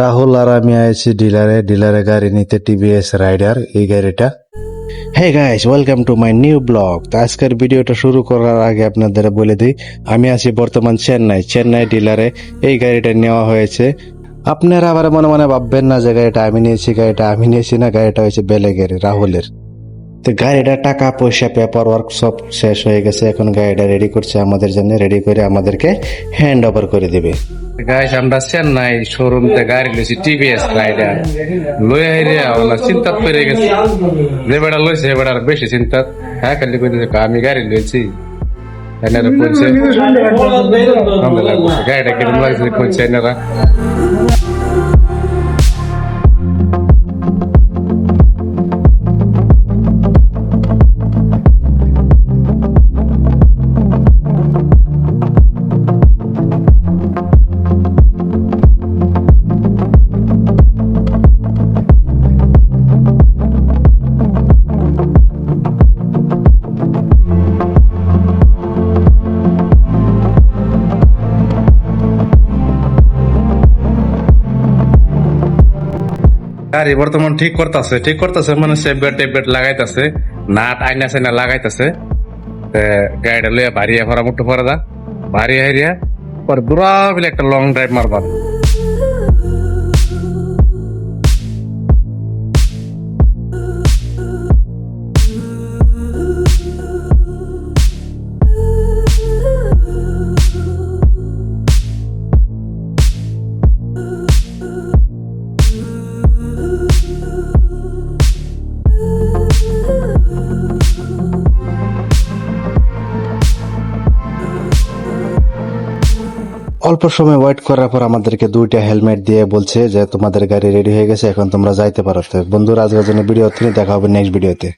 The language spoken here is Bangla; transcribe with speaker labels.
Speaker 1: রাহুল আর আমি আছি ডিলারে ডিলারে গাড়ি নিতে টিভিএস রাইডার এই গাড়িটা। Hey guys welcome to my new vlog তো আজকের ভিডিওটা শুরু করার আগে আপনাদের বলে দিই, আমি আছি বর্তমান চেন্নাই। চেন্নাই ডিলারে এই গাড়িটা নেওয়া হয়েছে। আপনারা আবার মনে মনে ভাববেন না যে গাড়িটা আমি নিয়েছি, গাড়িটা আমি নিয়েছি না, গাড়িটা হয়েছে বেলেগের, রাহুলের। তো গাড়িটা টাকা, পয়সা পেপার ওয়ার্ক সব শেষ হয়ে গেছে। এখন গাড়িটা রেডি করছে আমাদের জন্য রেডি করে আমাদেরকে হ্যান্ড ওভার করে দিবে।
Speaker 2: গাইস আমরা চেন্নাই শোরুম তে গাড়ি লইছি টিভিএস রাইডার। লই আইরে আমরা চিন্তা করে গেছে। যে বেড়া লইছে সে বেড়ার বেশি চিন্তা হ্যাঁ খালি কইছে আমি গাড়ি লইছি। এনারা কইছে, গাড়িটা কিরম লাগছে কইছে এনারা। গাড়ি বর্তমান ঠিক করতেছে ঠিক করতেছে মানে সেফগার্ড গার্ড টেপ গার্ড লাগাইতেছে, নাট আইনা সাইনা লাগাইতেছে। গাড়িটা লইয়া ভারিয়া ভরা মুঠো ভরা দা। ভারিয়া হারিয়া পর বুড়া বলে একটা লং ড্রাইভ মারবা।
Speaker 1: অল্প সময় ওয়েট করার পর আমাদেরকে দুইটা হেলমেট দিয়ে বলছে যে তোমাদের গাড়ি রেডি হয়ে গেছে, এখন তোমরা যাইতে পারো। বন্ধুরা, আজকের জন্য ভিডিও থেকে দেখা হবে নেক্সট ভিডিওতে।